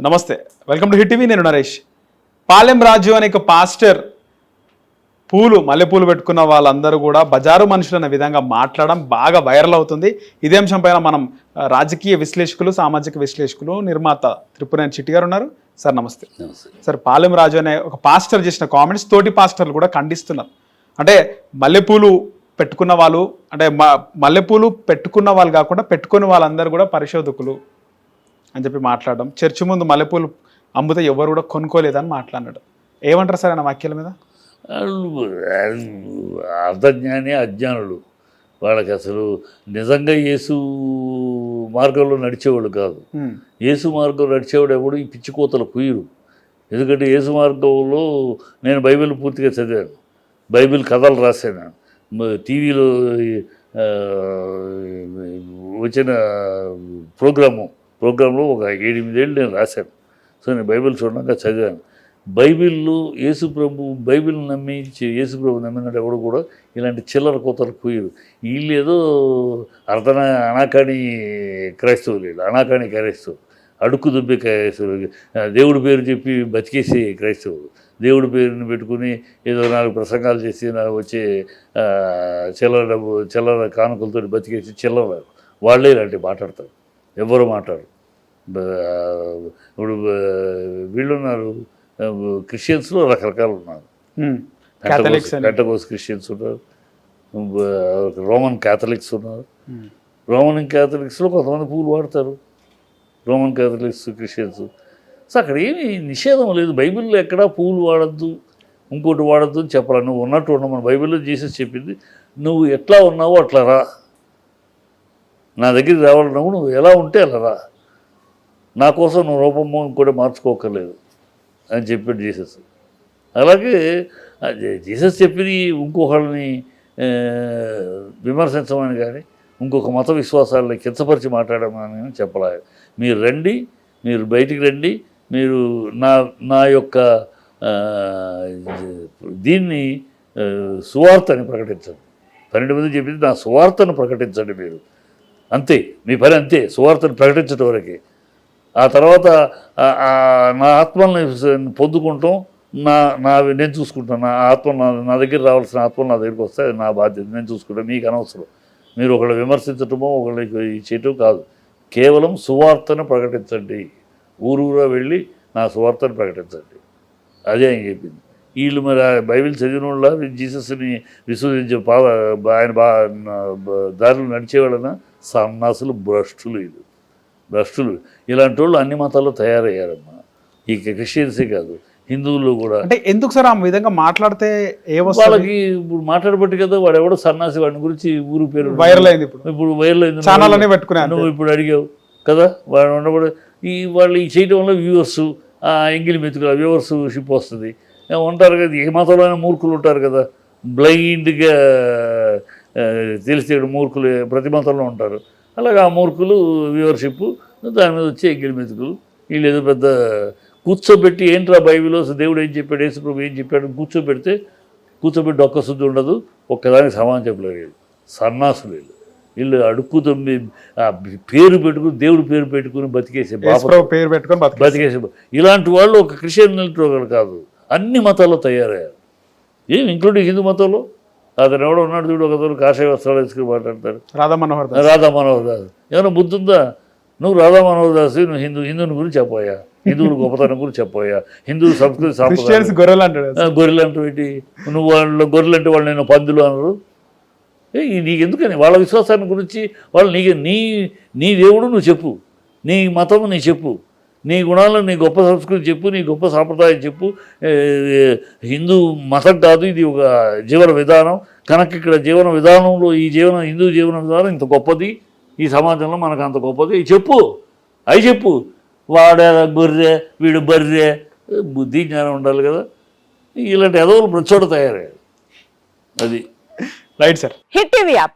నమస్తే. Welcome to hit TV నేను నరేష్. పాలెం రాజు అనే ఒక పాస్టర్ పూలు మల్లెపూలు పెట్టుకున్న వాళ్ళందరూ కూడా బజారు మనుషులు అనే విధంగా మాట్లాడడం బాగా వైరల్ అవుతుంది. ఇదే అంశం పైన మనం రాజకీయ విశ్లేషకులు సామాజిక విశ్లేషకులు నిర్మాత త్రిపురేన్ చిట్టి గారు ఉన్నారు. సార్ నమస్తే. నమస్తే. సార్ పాలెం రాజు అనే ఒక పాస్టర్ చేసిన కామెంట్స్ తోటి పాస్టర్లు కూడా ఖండిస్తున్నారు. అంటే మల్లెపూలు పెట్టుకున్న వాళ్ళు అంటే మ- మల్లెపూలు పెట్టుకున్న వాళ్ళు కాకుండా పెట్టుకున్న వాళ్ళందరూ కూడా పరిశోధకులు అని చెప్పి మాట్లాడడం. చర్చి ముందు మల్లెపూలు అమ్ముతే ఎవరు కూడా కొనుక్కోలేదని మాట్లాడినాడు. ఏమంటారు సార్ ఆయన వాక్యాల మీద? అర్ధజ్ఞాని అజ్ఞానులు. వాళ్ళకి అసలు నిజంగా యేసు మార్గంలో నడిచేవాళ్ళు కాదు. యేసు మార్గం నడిచేవాడు ఎవడు? ఈ పిచ్చి కోతలు కుయ్యరు ఎందుకంటే యేసు మార్గంలో నేను బైబిల్ పూర్తిగా చదివాను. బైబిల్ కథలు రాశాను టీవీలో వచ్చిన ప్రోగ్రాము. ప్రోగ్రాంలో ఒక ఎనిమిదేళ్ళు నేను రాశాను. సో నేను బైబిల్ చూడగా చదివాను. బైబిల్లో యేసు ప్రభు బైబిల్ నమ్మి చి- యేసు ప్రభు నమ్మినట్టు ఎవడు కూడా ఇలాంటి చిల్లర కూతలు కుయ్యరు. వీళ్ళు ఏదో అర్ధన అనాకాణి క్రైస్తవులు వీళ్ళు అనాకాణి క్రైస్తవులు. అడుక్కు దుబ్బే క్రైస్తవులు. దేవుడి పేరు చెప్పి బతికేసే క్రైస్తవులు. దేవుడి పేరుని పెట్టుకుని ఏదో నాలుగు ప్రసంగాలు చేసి నాకు వచ్చే చిల్లర డబ్బు చిల్లర కానుకలతో బతికేసి చిల్లర. వాళ్ళే ఇలాంటివి మాట్లాడతారు. ఎవరు మాట్లాడరు. ఇప్పుడు బ- వీళ్ళు ఉన్నారు ఆ, క్రిస్టియన్స్లో రకరకాలు ఉన్నారు. పెంటకోస్ క్రిస్టియన్స్ ఉన్నారు. రోమన్ క్యాథలిక్స్ ఉన్నారు. రోమన్ క్యాథలిక్స్లో కొంతమంది పూలు వాడతారు. Roman Catholics Christians. సో అక్కడ ఏమి నిషేధం లేదు. బైబిల్లో ఎక్కడా పూలు వాడద్దు ఇంకోటి వాడద్దు అని చెప్పాలి. నువ్వు ఉన్నట్టు ఉండమని బైబిల్లో జీసస్ చెప్పింది నువ్వు ఎట్లా ఉన్నావో అట్లా రా. నా దగ్గరికి రావాలన్నప్పుడు నువ్వు ఎలా ఉంటే అలా రా. నా కోసం నువ్వు రూపము ఇంకోటి మార్చుకోకర్లేదు అని చెప్పాడు జీసస్. అలాగే జీసస్ చెప్పింది ఇంకొకళ్ళని విమర్శించమని కానీ ఇంకొక మత విశ్వాసాలని కించపరిచి మాట్లాడమని చెప్పలే. మీరు రండి మీరు బయటికి రండి మీరు నా నా యొక్క దీన్ని సువార్తని ప్రకటించండి. పన్నెండు మంది చెప్పింది నా సువార్తను ప్రకటించండి మీరు. అంతే మీ పని అంతే సువార్తను ప్రకటించడం వరకే. ఆ తర్వాత నా ఆత్మల్ని పొందుకుంటాం నా నా నేను చూసుకుంటాను. నా ఆత్మ నా నా దగ్గర రావాల్సిన ఆత్మ నా దగ్గరికి వస్తే నా బాధ్యత నేను చూసుకుంటాను. మీకు అనవసరం. మీరు ఒకళ్ళు విమర్శించటమో ఒకళ్ళకి చేయటం కాదు. కేవలం సువార్తను ప్రకటించండి. ఊరూరా వెళ్ళి నా సువార్తను ప్రకటించండి. అదే ఆయన చెప్పింది. వీళ్ళు మరి బైబిల్ చదివిన వాళ్ళ జీసస్ని విశ్వసించే పా ఆయన బా దారిలో నడిచేవాళ్ళన? సన్నాసులు భ్రష్టులు వీళ్ళు. భ్రష్టులు. ఇలాంటి వాళ్ళు అన్ని మతాల్లో తయారయ్యారమ్మా. ఈ క్రిస్టియన్సే కాదు. హిందువులు కూడా. అంటే ఎందుకు సార్ ఆ విధంగా మాట్లాడితే ఏ వాళ్ళకి ఇప్పుడు మాట్లాడబట్టి కదా వాడు ఎవడో సన్నాసి వాడి గురించి ఊరు పేరు వైరల్ అయింది ఇప్పుడు. ఇప్పుడు వైరల్ అయింది. ఛానల్ అనే పెట్టుకున్నాను నువ్వు ఇప్పుడు అడిగావు కదా వాడు ఉండబడి. ఈ వాళ్ళు ఈ చేయడం వల్ల వ్యూవర్స్ ఎంగిలి మెతుకులు వ్యూవర్స్ షిప్ వస్తుంది. ఉంటారు కదా ఏ మతంలోనే మూర్ఖులు ఉంటారు కదా. బ్లైండ్గా తెలిస్తే మూర్ఖులు ప్రతి మతంలో ఉంటారు. అలాగే ఆ మూర్ఖులు వ్యూవర్షిప్ దాని మీద వచ్చే ఎంగిలి మెతుకులు. వీళ్ళు ఏదో పెద్ద కూర్చోబెట్టి ఏంట్రా బైబిల్ దేవుడు ఏం చెప్పాడు యేసుప్రభు ఏం చెప్పాడు కూర్చోబెడితే కూర్చోబెట్టి ఒక్క శుద్ధి ఉండదు ఒక్కదానికి సమానం చెప్పలేరు వీళ్ళు. సన్నాసులు వీళ్ళు. వీళ్ళు అడుక్కు తొమ్మి పేరు పెట్టుకుని దేవుడి పేరు పెట్టుకుని బతికేసే పేరు పెట్టుకొని బతికే బతికేసే ఇలాంటి వాళ్ళు ఒక క్రిస్టియన్ కాదు. అన్ని మతాల్లో తయారయ్యారు. ఏం ఇంక్లూడింగ్ హిందూ మతంలో అతను ఎవడో ఉన్నాడు చూడు ఒకరు కాషాయ వస్త్రాలు వేసుకుని మాట్లాడతారు రాధా మనోహర్ రాధా మనోహర్ దాస్. ఏమైనా బుద్ధి ఉందా నువ్వు రాధా మనోహర్ దాస్ నువ్వు హిందూ హిందువుని గురించి చెప్పాయా హిందువుల గొప్పతనం గురించి చెప్పాయా హిందూ సంస్కృతి సాంప్రదాయం గొర్రెలు అంటాడు గొర్రెలు అంటే ఏంటి నువ్వు వాళ్ళు గొర్రెలు అంటే వాళ్ళు నేను పందులు అనరు. నీకు ఎందుకని? వాళ్ళ విశ్వాసాన్ని గురించి వాళ్ళు నీకు నీ నీ దేవుడు నువ్వు చెప్పు. నీ మతము నీ చెప్పు. నీ గుణాలను నీ గొప్ప సంస్కృతి చెప్పు నీ గొప్ప సాంప్రదాయం చెప్పు. హిందూ మతం కాదు ఇది ఒక జీవన విధానం. కనుక ఇక్కడ జీవన విధానంలో ఈ జీవన హిందూ జీవన విధానం ఇంత గొప్పది. ఈ సమాజంలో మనకు అంత గొప్పది. చెప్పు. అవి చెప్పు. వాడే గొర్రె వీడు బర్రె బుద్ధి జ్ఞానం ఉండాలి కదా. ఇలాంటి ఎదవలు ప్రచోట తయారయ్యారు. అది. Right sir. Hit TV app.